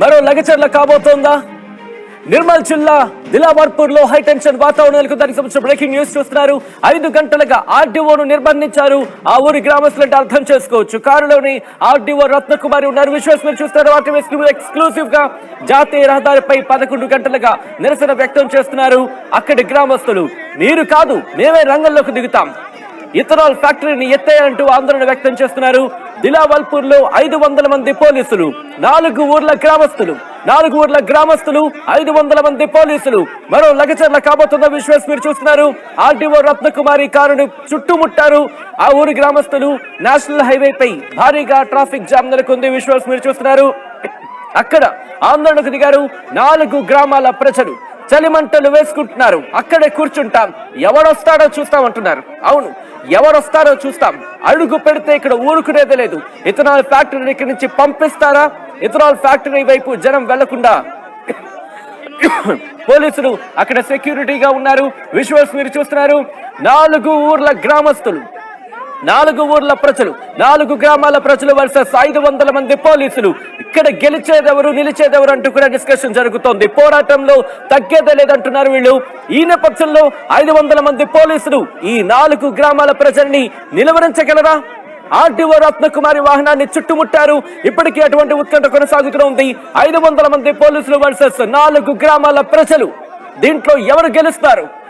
మరో లగచర్ల కాబోతోందా? నిర్మల్ జిల్లా దిలావర్పూర్లో high tension దానికి సంబంధించిన బ్రేకింగ్ న్యూస్ చూస్తున్నారు. ఐదు గంటలుగా ఆర్డీఓను నిర్బంధించారు. ఆ ఊరి గ్రామస్తులంటే అర్థం చేసుకోవచ్చు. కారులోని ఆర్డీఓ రత్నకుమారి ఉన్నారు. విశ్వాసం మీరు చూస్తారు ఎక్స్క్లూసివ్గా జాతీయ రహదారిపై పదకొండు గంటలుగా నిరసన వ్యక్తం చేస్తున్నారు అక్కడి గ్రామస్తులు. మీరు కాదు మేమే రంగంలోకి దిగుతాం. ఇథనాల్ ఫ్యాక్టరీని ఎత్తేయంటూ ఆందోళన వ్యక్తం చేస్తున్నారు. దిలావల్పూర్లో ఐదు వందల మంది పోలీసులు నాలుగు ఊర్ల గ్రామస్తులు నాలుగు ఊర్ల గ్రామస్తులు ఐదు వందల మంది పోలీసులు. మరో లగచర్ల కాబోతున్న విశ్వాస్ మీరు చూస్తున్నారు. ఆర్డీఓ రత్నకుమారి కారును చుట్టుముట్టారు. ఆ ఊరి గ్రామస్తులు నేషనల్ హైవే పై భారీగా ట్రాఫిక్ జామ్ నెలకొంది విశ్వాస్ మీరు చూస్తున్నారు. అక్కడ ఆందోళనకు దిగారు నాలుగు గ్రామాల ప్రజలు. చలిమంటలు వేసుకుంటున్నారు. అక్కడే కూర్చుంటాం. ఎవడొస్తాడో చూస్తామంటున్నారు అవును ఎవరొస్తారో చూస్తాం. అడుగు పెడితే ఇక్కడ ఊరుకునేదే లేదు. ఇథనాల్ ఫ్యాక్టరీని ఇక్కడి నుంచి పంపిస్తారా? ఇథనాల్ ఫ్యాక్టరీ వైపు జనం వెళ్ళకుండా. పోలీసులు అక్కడ సెక్యూరిటీగా ఉన్నారు. విజువల్స్ మీరు చూస్తున్నారు. నాలుగు ఊర్ల గ్రామస్తులు. నాలుగు ఊర్ల ప్రజలు నాలుగు గ్రామాల ప్రజలు వర్సెస్ ఐదు వందల మంది పోలీసులు. ఇక్కడ గెలిచేదెవరు నిలిచేదెవరు అంటూ కూడా డిస్కషన్ జరుగుతోంది. పోరాటంలో తగ్గేదే లేదంటున్నారు వీళ్ళు. ఈ నేపథ్యంలో ఐదు వందల మంది పోలీసులు ఈ నాలుగు గ్రామాల ప్రజల్ని నిలువరించగలరా? ఆర్టీఓ రత్నకుమారి వాహనాన్ని చుట్టుముట్టారు. ఇప్పటికీ అటువంటి ఉత్కంఠ ఉంది ఐదు వందల మంది పోలీసులు వర్సెస్ నాలుగు గ్రామాల ప్రజలు. దీంట్లో ఎవరు గెలుస్తారు?